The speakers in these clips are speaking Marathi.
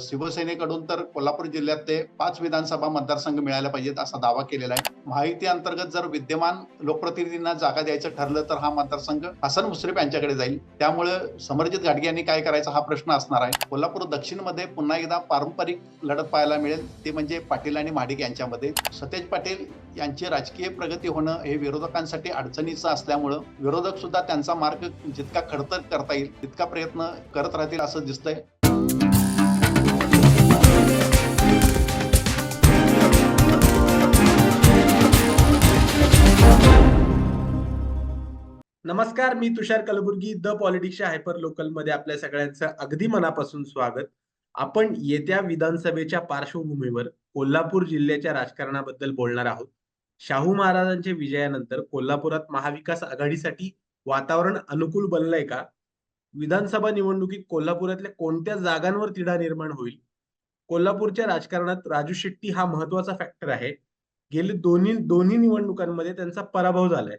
शिवसेनेकडून तर कोल्हापूर जिल्ह्यात ते पाच विधानसभा मतदारसंघ मिळायला पाहिजेत असा दावा केलेला आहे. माहिती अंतर्गत जर विद्यमान लोकप्रतिनिधींना जागा द्यायचं ठरलं तर हा मतदारसंघ हसन मुश्रीफ यांच्याकडे जाईल. त्यामुळे समरजित घाटगे यांनी काय करायचा हा प्रश्न असणार आहे. कोल्हापूर दक्षिणमध्ये पुन्हा एकदा पारंपरिक लढत पाहायला मिळेल. ते म्हणजे पाटील आणि महाडिक यांच्यामध्ये. सतेज पाटील यांची राजकीय प्रगती होणं हे विरोधकांसाठी अडचणीचं असल्यामुळं विरोधक सुद्धा त्यांचा मार्ग जितका खडतर करता येईल तितका प्रयत्न करत राहतील असं दिसतंय. नमस्कार मी तुषार कलबुर्गी द पॉलिटिक्सच्या हायपर लोकलमध्ये आपल्या सगळ्यांचं अगदी मनापासून स्वागत. आपण येत्या विधानसभेच्या पार्श्वभूमीवर कोल्हापूर जिल्ह्याच्या राजकारणाबद्दल बोलणार आहोत. शाहू महाराजांच्या विजयानंतर कोल्हापुरात महाविकास आघाडीसाठी वातावरण अनुकूल बनलंय का? विधानसभा निवडणुकीत कोल्हापुरातल्या कोणत्या जागांवर तिढा निर्माण होईल? कोल्हापूरच्या राजकारणात राजू शेट्टी हा महत्त्वाचा फॅक्टर आहे. गेले दोन्ही दोन्ही निवडणुकांमध्ये त्यांचा पराभव झालाय.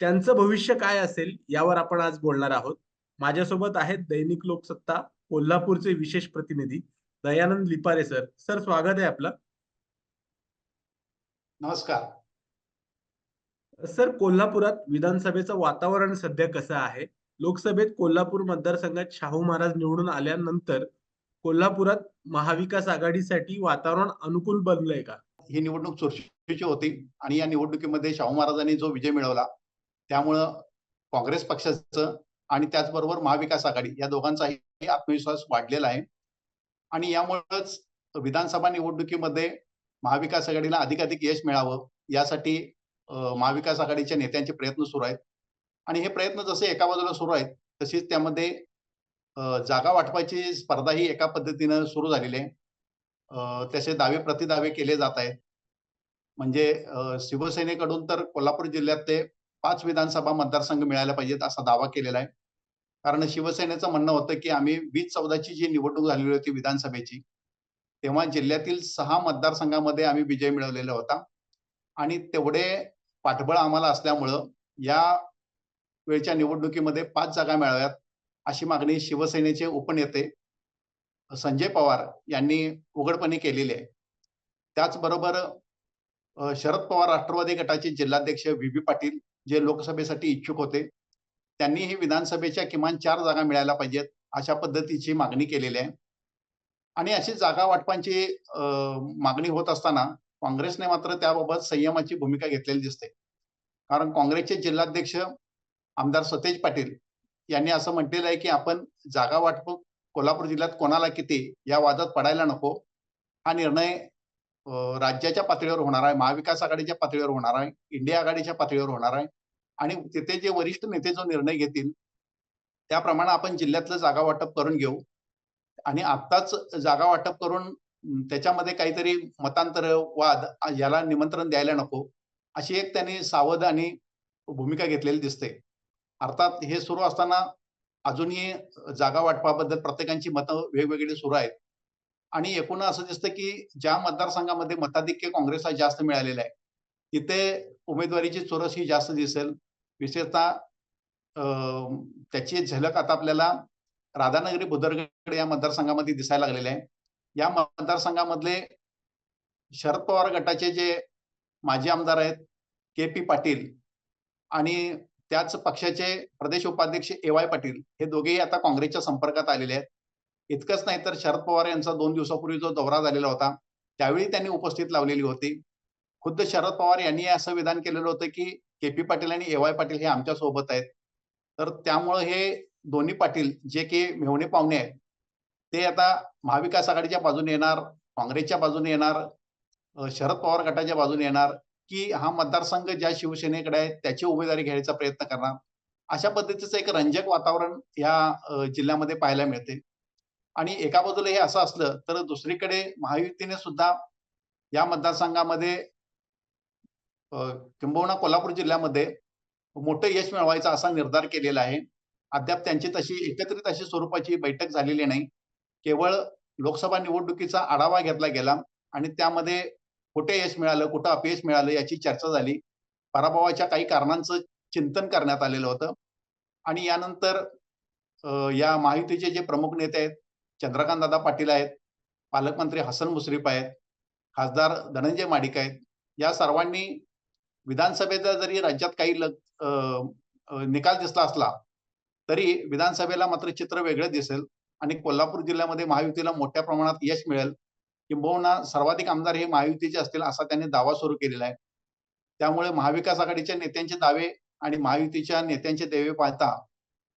त्यांचं भविष्य काय असेल यावर आपण आज बोलणार आहोत. माझ्यासोबत आहेत दैनिक लोकसत्ता कोल्हापूरचे विशेष प्रतिनिधी दयानंद लिपारे सर. सर स्वागत आहे आपलं. नमस्कार. सर कोल्हापुरात विधानसभेचं वातावरण सध्या कसं आहे? लोकसभेत कोल्हापूर मतदारसंघात शाहू महाराज निवडून आल्यानंतर कोल्हापुरात महाविकास आघाडीसाठी वातावरण अनुकूल बनलंय का? ही निवडणूक चुरशीची होती आणि या निवडणुकीमध्ये शाहू महाराजांनी जो विजय मिळवला त्यामुळं काँग्रेस पक्षाचं आणि त्याचबरोबर महाविकास आघाडी या दोघांचाही आत्मविश्वास वाढलेला आहे. आणि यामुळेच विधानसभा निवडणुकीमध्ये महाविकास आघाडीला अधिकाधिक यश मिळावं यासाठी महाविकास आघाडीच्या नेत्यांचे प्रयत्न सुरू आहेत. आणि हे प्रयत्न जसे एका बाजूला सुरू आहेत तशीच त्यामध्ये जागा वाटपाची स्पर्धा ही एका पद्धतीनं सुरू झालेली आहे. तसे त्याचे दावे प्रतिदावे केले जात आहेत. म्हणजे शिवसेनेकडून तर कोल्हापूर जिल्ह्यात ते पाच विधानसभा मतदारसंघ मिळायला पाहिजेत असा दावा केलेला आहे. कारण शिवसेनेचं म्हणणं होतं की आम्ही वीस चौदाची जी निवडणूक झालेली होती विधानसभेची तेव्हा जिल्ह्यातील सहा मतदारसंघामध्ये आम्ही विजय मिळवलेला होता. आणि तेवढे पाठबळ आम्हाला असल्यामुळं या वेळच्या निवडणुकीमध्ये पाच जागा मिळाव्यात अशी मागणी शिवसेनेचे उपनेते संजय पवार यांनी उघडपणे केलेली आहे. त्याचबरोबर शरद पवार राष्ट्रवादी गटाचे जिल्हाध्यक्ष व्ही. बी पाटील जे लोकसभेसाठी इच्छुक होते त्यांनीही विधानसभेच्या किमान चार जागा मिळायला पाहिजेत अशा पद्धतीची मागणी केलेली आहे. आणि अशी जागा वाटपांची मागणी होत असताना काँग्रेसने मात्र त्याबाबत संयमाची भूमिका घेतलेली दिसते. कारण काँग्रेसचे जिल्हाध्यक्ष आमदार सतेज पाटील यांनी असं म्हटलेलं आहे की आपण जागा वाटप कोल्हापूर जिल्ह्यात कोणाला किती या वादात पडायला नको हा निर्णय राज्याच्या पातळीवर होणार आहे महाविकास आघाडीच्या पातळीवर होणार आहे इंडिया आघाडीच्या पातळीवर होणार आहे आणि तिथे जे वरिष्ठ नेते जो निर्णय घेतील त्याप्रमाणे आपण जिल्ह्यातलं जागा वाटप करून घेऊ. आणि आत्ताच जागा वाटप करून त्याच्यामध्ये काहीतरी मतांतर वाद याला निमंत्रण द्यायला नको अशी एक त्यांनी सावध आणि भूमिका घेतलेली दिसते. अर्थात हे सुरू असताना अजूनही जागा वाटपाबद्दल प्रत्येकांची मतं वेगवेगळी सुरू आहेत. आणि एकूण असं दिसतं की ज्या मतदारसंघामध्ये मताधिक्य काँग्रेसला जास्त मिळालेलं आहे तिथे उमेदवारीची चोरस ही जास्त दिसेल. विशेषतः त्याची झलक आता आपल्याला राधानगरी बुदरगड या मतदारसंघामध्ये दिसायला लागलेले आहे. या मतदारसंघामधले शरद पवार गटाचे जे माजी आमदार आहेत के पी पाटील आणि त्याच पक्षाचे प्रदेश उपाध्यक्ष ए वाय पाटील हे दोघेही आता काँग्रेसच्या संपर्कात आलेले आहेत. इतकंच नाही तर शरद पवार यांचा दोन दिवसापूर्वी जो दौरा झालेला होता त्यावेळी त्यांनी उपस्थित लावलेली होती. खुद्द शरद पवार यांनी असं विधान केलेलं होतं की के पी पाटील आणि ए वाय पाटील हे आमच्यासोबत आहेत. तर त्यामुळं हे दोन्ही पाटील जे की मेवणे पाहुणे आहेत ते आता महाविकास आघाडीच्या बाजूने येणार काँग्रेसच्या बाजूने येणार शरद पवार गटाच्या बाजूने येणार की हा मतदारसंघ ज्या शिवसेनेकडे आहे त्याची उमेदवारी घ्यायचा प्रयत्न करणार. अशा पद्धतीचं एक रंजक वातावरण या जिल्ह्यामध्ये पाहायला मिळते. आणि एका बाजूला हे असं असलं तर दुसरीकडे महायुतीने सुद्धा या मतदारसंघामध्ये किंबहुना कोल्हापूर जिल्ह्यामध्ये मोठं यश मिळवायचा असा निर्धार केलेला आहे. अद्याप त्यांची तशी एकत्रित अशी स्वरूपाची बैठक झालेली नाही. केवळ लोकसभा निवडणुकीचा आढावा घेतला गेला आणि त्यामध्ये कुठे यश मिळालं कुठं अपयश मिळालं याची चर्चा झाली. पराभवाच्या काही कारणांचं चिंतन करण्यात आलेलं होतं. आणि यानंतर या महायुतीचे जे प्रमुख नेते आहेत चंद्रकांत दादा पाटील आहेत पालकमंत्री हसन मुश्रीफ आहेत खासदार धनंजय माडिक आहेत. या सर्वांनी विधानसभेचा जरी राज्यात काही लग निकाल दिसला असला तरी विधानसभेला मात्र चित्र वेगळं दिसेल आणि कोल्हापूर जिल्ह्यामध्ये महायुतीला मोठ्या प्रमाणात यश मिळेल. किंबहुना सर्वाधिक आमदार हे महायुतीचे असतील असा त्यांनी दावा सुरू केलेला आहे. त्यामुळे महाविकास आघाडीच्या नेत्यांचे दावे आणि महायुतीच्या नेत्यांचे देवे पाहता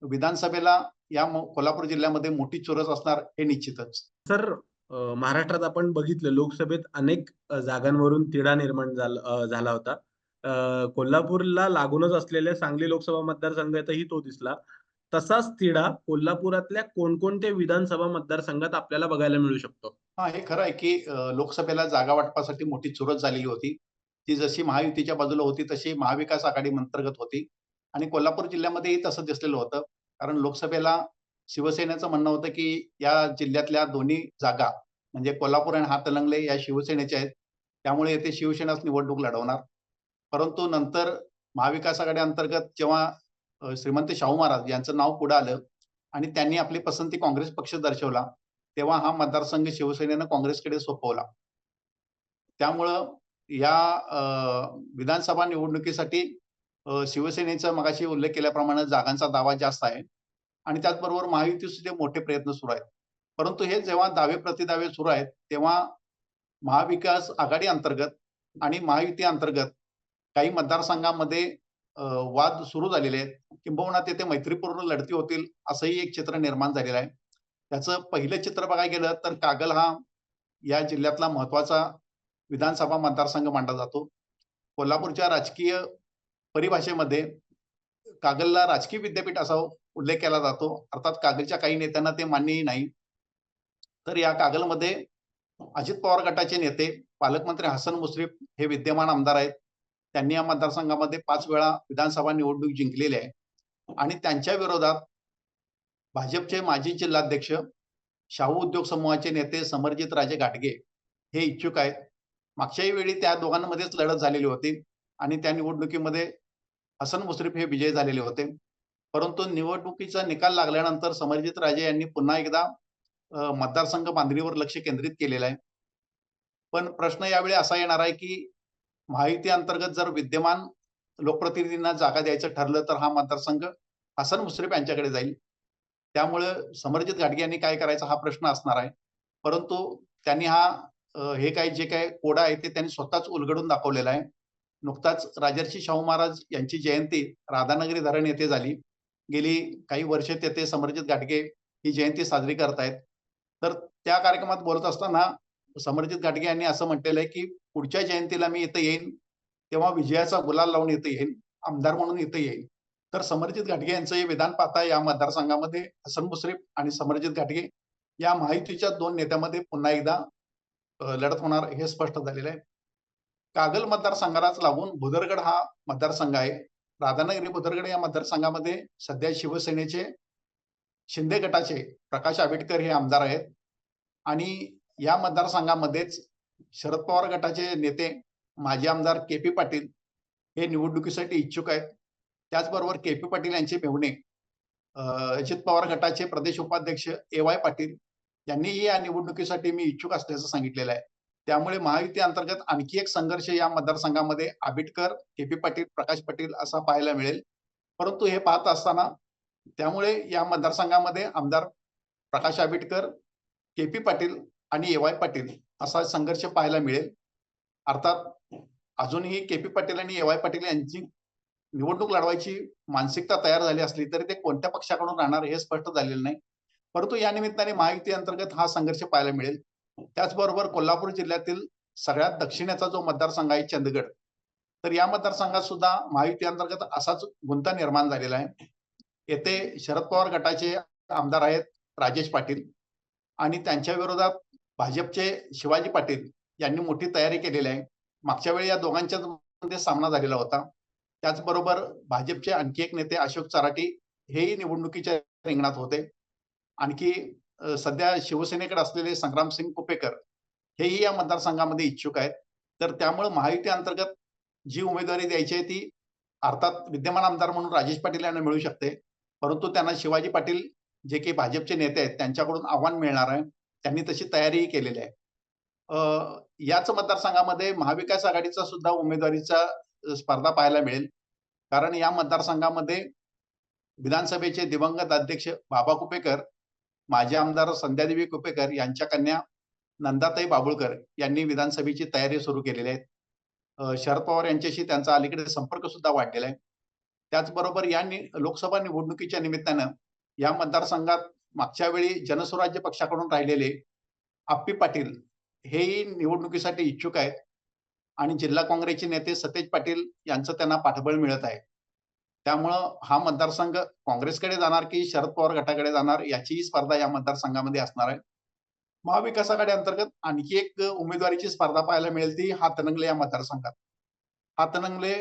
विधानसभेला या कोल्हापूर जिल्ह्यामध्ये मोठी चुरस असणार हे निश्चितच. सर महाराष्ट्रात आपण बघितलं लोकसभेत अनेक जागांवरून तिढा निर्माण झाला होता. कोल्हापूरला लागूनच असलेल्या सांगली लोकसभा मतदारसंघातही तो दिसला. तसाच तिढा कोल्हापुरातल्या कोणकोणत्या विधानसभा मतदारसंघात आपल्याला बघायला मिळू शकतो? हा हे खरं आहे की लोकसभेला जागा वाटपासाठी मोठी चुरस झालेली होती. ती जशी महायुतीच्या बाजूला होती तशी महाविकास आघाडी अंतर्गत होती. आणि कोल्हापूर जिल्ह्यामध्येही तसं दिसलेलं होतं. कारण लोकसभेला शिवसेनेचं म्हणणं होतं की या जिल्ह्यातल्या दोन्ही जागा म्हणजे कोल्हापूर आणि हातलंगले या शिवसेनेच्या आहेत. त्यामुळे येथे शिवसेनाच निवडणूक लढवणार. परंतु नंतर महाविकास आघाडी अंतर्गत जेव्हा श्रीमंत शाहू महाराज यांचं नाव पुढे आलं आणि त्यांनी आपली पसंती काँग्रेस पक्ष दर्शवला तेव्हा हा मतदारसंघ शिवसेनेनं काँग्रेसकडे सोपवला. त्यामुळं या विधानसभा निवडणुकीसाठी शिवसेनेचा मगाशी उल्लेख केल्याप्रमाणे जागांचा दावा जास्त आहे. आणि त्याचबरोबर महायुतीचे मोठे प्रयत्न सुरू आहेत. परंतु हे जेव्हा दावे प्रतिदावे सुरू आहेत तेव्हा महाविकास आघाडी अंतर्गत आणि महायुती अंतर्गत काही मतदारसंघामध्ये वाद सुरू झालेले आहेत. किंबहुना तेथे मैत्रीपूर्ण लढती होतील असंही एक चित्र निर्माण झालेलं आहे. त्याचं पहिलं चित्र बघायला गेलं तर कागल हा या जिल्ह्यातला महत्त्वाचा विधानसभा मतदारसंघ मानला जातो. कोल्हापूरच्या राजकीय परिभाषेमध्ये कागलला राजकीय विद्यापीठ असा उल्लेख केला जातो. अर्थात कागलच्या काही नेत्यांना ते मान्यही नाही. तर या कागलमध्ये अजित पवार गटाचे नेते पालकमंत्री हसन मुश्रीफ हे विद्यमान आमदार आहेत. त्यांनी या मतदारसंघामध्ये पाच वेळा विधानसभा निवडणूक जिंकलेली आहे. आणि त्यांच्या विरोधात भाजपचे माजी जिल्हाध्यक्ष शाहू उद्योग समूहाचे नेते समरजित राजे घाटगे हे इच्छुक आहेत. मागच्याही वेळी त्या दोघांमध्येच लढत झालेली होती. आणि त्या निवडणुकीमध्ये हसन मुश्रीफ हे विजयी झालेले होते. परंतु निवडणुकीचा निकाल लागल्यानंतर समरजित राजे यांनी पुन्हा एकदा मतदारसंघ बांधणीवर लक्ष केंद्रित केलेलं आहे. पण प्रश्न यावेळी असा येणार आहे की माहिती अंतर्गत जर विद्यमान लोकप्रतिनिधींना जागा द्यायचं ठरलं तर हा मतदारसंघ हसन मुश्रीफ यांच्याकडे जाईल. त्यामुळे समरजित घाटगे यांनी काय करायचा हा प्रश्न असणार आहे. परंतु त्यांनी हा हे काय जे काय कोडा आहे ते त्यांनी स्वतःच उलगडून दाखवलेला आहे. नुकताच राजर्षी शाहू महाराज यांची जयंती राधानगरी धरण येथे झाली. गेली काही वर्षे तेथे समरजित घाटगे ही जयंती साजरी करतायत. तर त्या कार्यक्रमात बोलत असताना समरजित घाटगे यांनी असं म्हटलेलं आहे की पुढच्या जयंतीला मी इथं येईन तेव्हा विजयाचा गुलाल लावून इथं येईन आमदार म्हणून इथं येईन. तर समरजित घाटगे यांचं हे विधान पाहता या मतदारसंघामध्ये हसन मुश्रीफ आणि समरजित घाटगे या माहितीच्या दोन नेत्यामध्ये पुन्हा एकदा लढत होणार हे स्पष्ट झालेलं आहे. कागल मतदारसंघालाच लागून भुदरगड हा मतदारसंघ आहे. राधानगरी भुदरगड या मतदारसंघामध्ये सध्या शिवसेनेचे शिंदे गटाचे प्रकाश आंबेडकर हे आमदार आहेत. आणि या मतदारसंघामध्येच शरद पवार गटाचे नेते माजी आमदार के पी पाटील हे निवडणुकीसाठी इच्छुक आहेत. त्याचबरोबर के पी पाटील यांचे मेवणे अजित पवार गटाचे प्रदेश उपाध्यक्ष ए वाय पाटील यांनीही या निवडणुकीसाठी मी इच्छुक असल्याचं सांगितलेलं आहे. त्यामुळे महायुती अंतर्गत आणखी एक संघर्ष या मतदारसंघामध्ये आबिटकर के पी पाटील प्रकाश पाटील असा पाहायला मिळेल. परंतु हे पाहत असताना त्यामुळे या मतदारसंघामध्ये आमदार प्रकाश आबिटकर के पी पाटील आणि ए वाय पाटील असा संघर्ष पाहायला मिळेल. अर्थात अजूनही के पी पाटील आणि ए वाय पाटील यांची निवडणूक लढवायची मानसिकता तयार झाली असली तरी ते कोणत्या पक्षाकडून राहणार हे स्पष्ट झालेलं नाही. परंतु या निमित्ताने महायुती अंतर्गत हा संघर्ष पाहायला मिळेल. त्याचबरोबर कोल्हापूर जिल्ह्यातील सगळ्यात दक्षिणेचा जो मतदारसंघ आहे चंदगड तर या मतदारसंघात सुद्धा महायुती अंतर्गत असाच गुंता निर्माण झालेला आहे. येथे शरद पवार गटाचे आमदार आहेत राजेश पाटील आणि त्यांच्या विरोधात भाजपचे शिवाजी पाटील यांनी मोठी तयारी केलेली आहे. मागच्या वेळी या दोघांच्या मध्ये सामना झालेला होता. त्याचबरोबर भाजपचे आणखी एक नेते अशोक चराटी हेही निवडणुकीच्या रिंगणात होते. आणखी सध्या शिवसेनेकडे असलेले संग्रामसिंग कुपेकर हेही या मतदारसंघामध्ये इच्छुक आहेत. तर त्यामुळे महायुती अंतर्गत जी उमेदवारी द्यायची आहे ती अर्थात विद्यमान आमदार म्हणून राजेश पाटील यांना मिळू शकते. परंतु त्यांना शिवाजी पाटील जे काही भाजपचे नेते आहेत त्यांच्याकडून आव्हान मिळणार आहे. त्यांनी तशी तयारीही केलेली आहे. याच मतदारसंघामध्ये महाविकास आघाडीचा सुद्धा उमेदवारीचा स्पर्धा पाहायला मिळेल. कारण या मतदारसंघामध्ये विधानसभेचे दिवंगत अध्यक्ष बाबा कुपेकर माजी आमदार संध्यादेवी कुपेकर यांच्या कन्या नंदाताई बाबुळकर यांनी विधानसभेची तयारी सुरू केलेली आहे. शरद पवार यांच्याशी त्यांचा अलीकडे संपर्क सुद्धा वाढलेला आहे. त्याचबरोबर या नि- लोकसभा निवडणुकीच्या निमित्तानं या मतदारसंघात मागच्या वेळी जनस्वराज्य पक्षाकडून राहिलेले आप्पी पाटील हेही निवडणुकीसाठी इच्छुक आहेत. आणि जिल्हा काँग्रेसचे नेते सतेज पाटील यांचं त्यांना पाठबळ मिळत आहे. त्यामुळं हा मतदारसंघ काँग्रेसकडे जाणार की शरद पवार गटाकडे जाणार याचीही स्पर्धा या मतदारसंघामध्ये असणार आहे. महाविकास आघाडी अंतर्गत आणखी एक उमेदवारीची स्पर्धा पाहायला मिळेल ती हातनंगले या मतदारसंघात. हातनंगले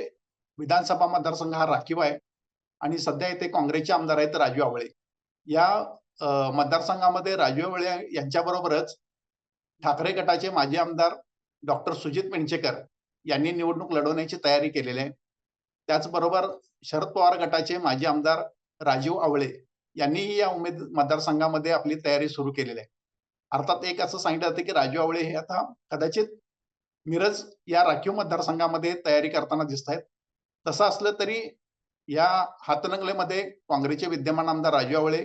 विधानसभा मतदारसंघ हा राखीव आहे आणि सध्या इथे काँग्रेसचे आमदार आहेत राजू आवळे. या मतदारसंघामध्ये राजू आवळे यांच्याबरोबरच ठाकरे गटाचे माजी आमदार डॉक्टर सुजित पेंडचेकर यांनी निवडणूक लढवण्याची तयारी केलेली आहे. त्याचबरोबर शरद पवार गटाचे माजी आमदार राजीव आवळे यांनीही या उमेद मतदारसंघामध्ये आपली तयारी सुरू केलेली आहे. अर्थात एक असं सांगितलं जातं की राजू आवळे हे आता कदाचित मिरज या राखीव मतदारसंघामध्ये तयारी करताना दिसत आहेत. तसं असलं तरी या हातनंगलेमध्ये काँग्रेसचे विद्यमान आमदार राजू आवळे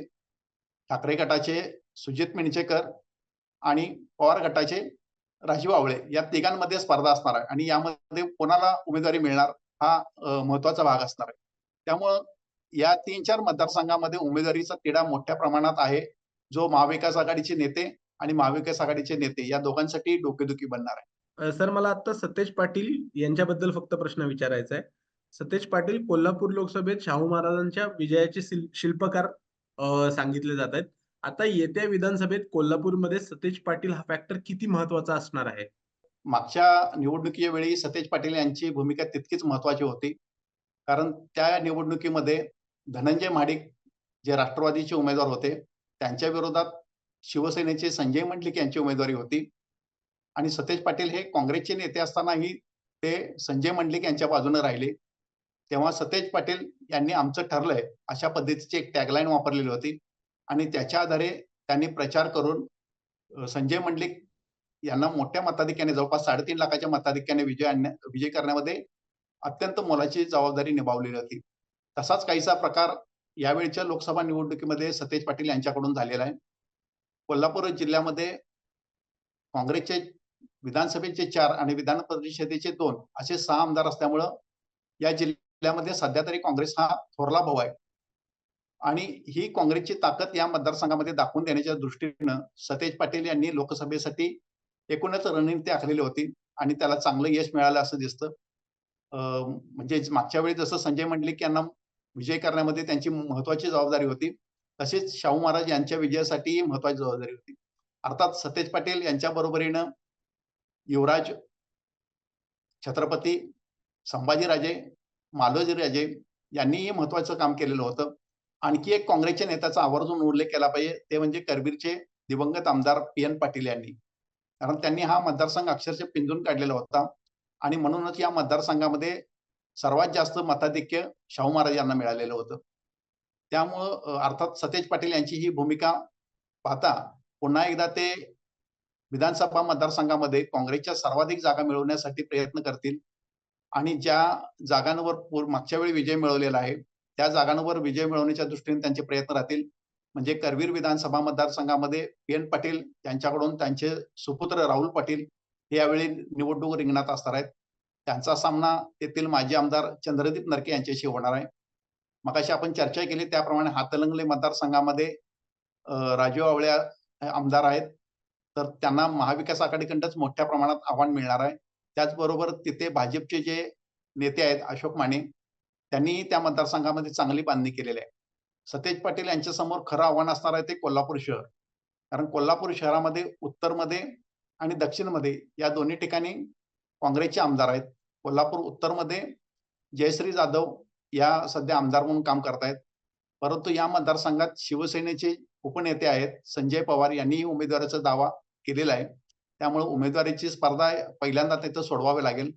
ठाकरे गटाचे सुजित मिणचेकर आणि पवार गटाचे राजीव आवळे या तिघांमध्ये स्पर्धा असणार आहे आणि यामध्ये कोणाला उमेदवारी मिळणार हा महत्त्वाचा भाग असणार आहे. त्यामुळं या तीन चार मतदारसंघामध्ये उमेदवारीचा तिढा मोठ्या प्रमाणात आहे. जो महाविकास आघाडीचे नेते आणि महाविकास आघाडीचे नेते या दोघांसाठी डोकेदुखी बनणार आहे. सर मला आता सतेज पाटील यांच्याबद्दल फक्त प्रश्न विचारायचा आहे. सतेज पाटील कोल्हापूर लोकसभेत शाहू महाराजांच्या विजयाचे शिल्पकार सांगितले जात आहेत. आता येत्या विधानसभेत कोल्हापूरमध्ये सतेज पाटील हा फॅक्टर किती महत्त्वाचा असणार आहे? मागच्या निवडणुकीच्या वेळी सतेज पाटील यांची भूमिका तितकीच महत्वाची होती. कारण त्या निवडणुकीमध्ये धनंजय महाडिक जे राष्ट्रवादीचे उमेदवार होते त्यांच्या विरोधात शिवसेनेचे संजय मंडलिक यांची उमेदवारी होती. आणि सतेज पाटील हे काँग्रेसचे नेते असतानाही ते संजय मंडलिक यांच्या बाजूने राहिले. तेव्हा सतेज पाटील यांनी आमचं ठरलंय अशा पद्धतीची एक टॅगलाईन वापरलेली होती. आणि त्याच्या आधारे त्यांनी प्रचार करून संजय मंडलिक यांना मोठ्या मताधिक्याने जवळपास साडेतीन लाखाच्या मताधिक्याने विजय आणण्या विजय करण्यामध्ये अत्यंत मोलाची जबाबदारी निभावलेली होती. तसाच काहीसा प्रकार यावेळच्या लोकसभा निवडणुकीमध्ये सतेज पाटील यांच्याकडून झालेला आहे. कोल्हापूर जिल्ह्यामध्ये काँग्रेसचे विधानसभेचे चार आणि विधान परिषदेचे दोन असे सहा आमदार असल्यामुळं या जिल्ह्यामध्ये सध्या तरी काँग्रेस हा थोरला भाऊ आहे. आणि ही काँग्रेसची ताकद या मतदारसंघामध्ये दाखवून देण्याच्या दृष्टीनं सतेज पाटील यांनी लोकसभेसाठी एकूणच रणनीती आखलेली होती आणि त्याला चांगलं यश मिळालं असं दिसतं. अं, म्हणजे मागच्या वेळी जसं संजय मंडलिक यांना विजय करण्यामध्ये त्यांची महत्वाची जबाबदारी होती तसेच शाहू महाराज यांच्या विजयासाठी महत्वाची जबाबदारी होती. अर्थात सतेज पाटील यांच्या बरोबरीनं युवराज छत्रपती संभाजीराजे मालोजीराजे यांनीही महत्वाचं काम केलेलं होतं. आणखी एक काँग्रेसच्या नेत्याचा आवर्जून उल्लेख केला पाहिजे ते म्हणजे करवीरचे दिवंगत आमदार पी एन पाटील यांनी. कारण त्यांनी हा मतदारसंघ अक्षरशः पिंजून काढलेला होता. आणि म्हणूनच या मतदारसंघामध्ये सर्वात जास्त मताधिक्य शाहू महाराज यांना मिळालेलं होतं. त्यामुळं अर्थात सतेज पाटील यांची ही भूमिका पाहता पुन्हा एकदा ते विधानसभा मतदारसंघामध्ये काँग्रेसच्या सर्वाधिक जागा मिळवण्यासाठी प्रयत्न करतील. आणि ज्या जागांवर मागच्या वेळी विजय मिळवलेला आहे त्या जागांवर विजय मिळवण्याच्या दृष्टीने त्यांचे प्रयत्न राहतील. म्हणजे करवीर विधानसभा मतदारसंघामध्ये पी एन पाटील यांच्याकडून त्यांचे सुपुत्र राहुल पाटील हे यावेळी निवडणूक रिंगणात असणार आहेत. त्यांचा सामना तेथील माजी आमदार चंद्रदीप नरके यांच्याशी होणार आहे. मगाशी आपण चर्चा केली त्याप्रमाणे हातलंगले मतदारसंघामध्ये राजीव आवळ्या आमदार आहेत. तर त्यांना महाविकास आघाडीकडंच मोठ्या प्रमाणात आव्हान मिळणार आहे. त्याचबरोबर तिथे भाजपचे जे नेते आहेत अशोक माने त्यांनी त्या मतदारसंघामध्ये चांगली बांधणी केलेली आहे. सतेज पाटील यांच्या समोर खरं आव्हान असणार आहे ते कोल्हापूर शहर. कारण कोल्हापूर शहरामध्ये उत्तरमध्ये आणि दक्षिणमध्ये या दोन्ही ठिकाणी काँग्रेसचे आमदार आहेत. कोल्हापूर उत्तरमध्ये जयश्री जाधव या सध्या आमदार म्हणून काम करतायत. परंतु या मतदारसंघात शिवसेनेचे उपनेते आहेत. संजय पवार यांनीही उमेदवाराचा दावा केलेला आहे. त्यामुळे उमेदवारीची स्पर्धा पहिल्यांदा तिथं सोडवावी लागेल.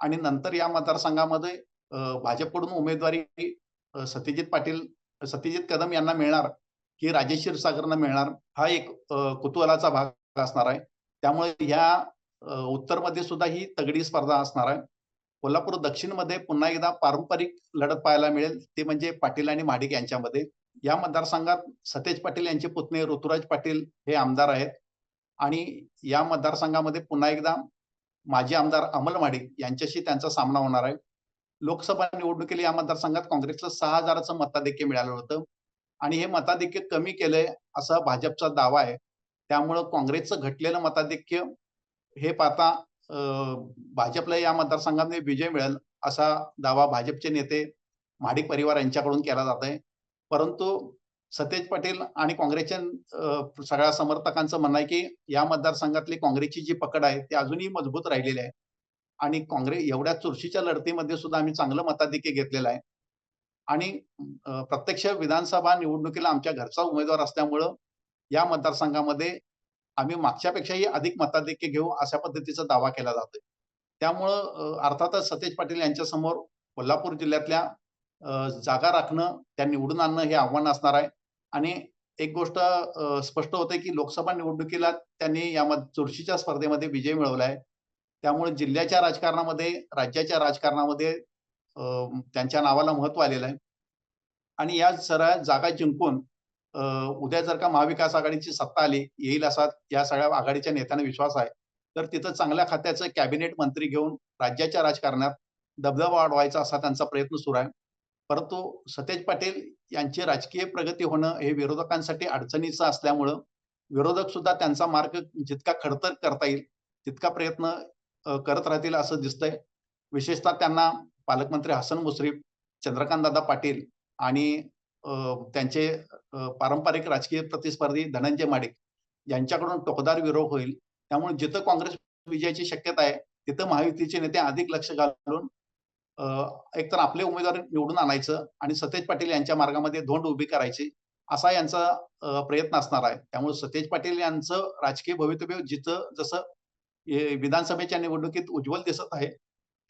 आणि नंतर या मतदारसंघामध्ये भाजपकडून उमेदवारी सत्यजित पाटील सत्यजित कदम यांना मिळणार की राजेश क्षीरसागरना मिळणार हा एक कुतूहलाचा भाग असणार आहे. त्यामुळे ह्या उत्तरमध्ये सुद्धा ही तगडी स्पर्धा असणार आहे. कोल्हापूर दक्षिणमध्ये पुन्हा एकदा पारंपरिक लढत पाहायला मिळेल. ते म्हणजे पाटील आणि महाडिक यांच्यामध्ये. या मतदारसंघात सतेज पाटील यांचे पुतणे ऋतुराज पाटील हे आमदार आहेत. आणि या मतदारसंघामध्ये पुन्हा एकदा माजी आमदार अमल महाडिक यांच्याशी त्यांचा सामना होणार आहे. लोकसभा निवडणुकीला या मतदारसंघात काँग्रेसला सहा हजाराचं मताधिक्य मिळालं होतं. आणि हे मताधिक्य कमी केलंय असा भाजपचा दावा आहे. त्यामुळं काँग्रेसचं घटलेलं मताधिक्य हे पाहता भाजपला या मतदारसंघामध्ये विजय मिळेल असा दावा भाजपचे नेते महाडिक परिवार यांच्याकडून केला जात आहे. परंतु सतेज पाटील आणि काँग्रेसच्या सगळ्या समर्थकांचं म्हणणं आहे की या मतदारसंघातली काँग्रेसची जी पकड आहे ती अजूनही मजबूत राहिलेली आहे. आणि काँग्रेस एवढ्या चुरशीच्या लढतीमध्ये सुद्धा आम्ही चांगलं मताधिक्य घेतलेलं आहे. आणि प्रत्यक्ष विधानसभा निवडणुकीला आमच्या घरचा उमेदवार असल्यामुळं या मतदारसंघामध्ये आम्ही मागच्यापेक्षाही अधिक मताधिक्य घेऊ अशा पद्धतीचा दावा केला जातोय. त्यामुळं अर्थातच सतेज पाटील यांच्या समोर कोल्हापूर जिल्ह्यातल्या अं, जागा राखणं त्या निवडून आणणं हे आव्हान असणार आहे. आणि एक गोष्ट स्पष्ट होते की लोकसभा निवडणुकीला त्यांनी या मत- चुरशीच्या स्पर्धेमध्ये विजय मिळवला आहे त्यामुळे जिल्ह्याच्या राजकारणामध्ये राज्याच्या राजकारणामध्ये अं, त्यांच्या नावाला महत्त्व आलेलं आहे. आणि या सगळ्या जागा जिंकून उद्या जर का महाविकास आघाडीची सत्ता आली येईल असा या सगळ्या आघाडीच्या नेत्यांना विश्वास आहे तर तिथं चांगल्या खात्याचं कॅबिनेट मंत्री घेऊन राज्याच्या राजकारणात दबदबा वाढवायचा असा त्यांचा प्रयत्न सुरू आहे. परंतु सतेज पाटील यांची राजकीय प्रगती होणं हे विरोधकांसाठी अडचणीचं असल्यामुळं विरोधक सुद्धा त्यांचा मार्ग जितका खडतर करता येईल तितका प्रयत्न करत राहतील असं दिसतंय. विशेषतः त्यांना पालकमंत्री हसन मुश्रीफ चंद्रकांत दादा पाटील आणि अं, त्यांचे पारंपरिक राजकीय प्रतिस्पर्धी धनंजय माडिक यांच्याकडून टोकदार विरोध होईल. त्यामुळे जिथं काँग्रेस विजयाची शक्यता आहे तिथं महायुतीचे नेते अधिक लक्ष घालून एक एकतर आपले उमेदवार निवडून आणायचं आणि सतेज पाटील यांच्या मार्गामध्ये धोंड उभी करायची असा यांचा प्रयत्न असणार आहे. त्यामुळे सतेज पाटील यांचं राजकीय भवितव्य जिथं जसं विधानसभेच्या निवडणुकीत उज्ज्वल दिसत आहे.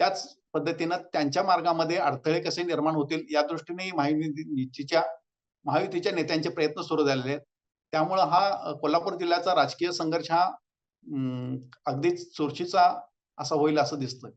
त्याच पद्धतीनं त्यांच्या मार्गामध्ये अडथळे कसे निर्माण होतील या दृष्टीने महायुतीच्या महायुतीच्या नेत्यांचे प्रयत्न सुरू झालेले आहेत. त्यामुळं हा कोल्हापूर जिल्ह्याचा राजकीय संघर्ष हा अं, अगदीच चुरशीचा असा होईल असं दिसतंय.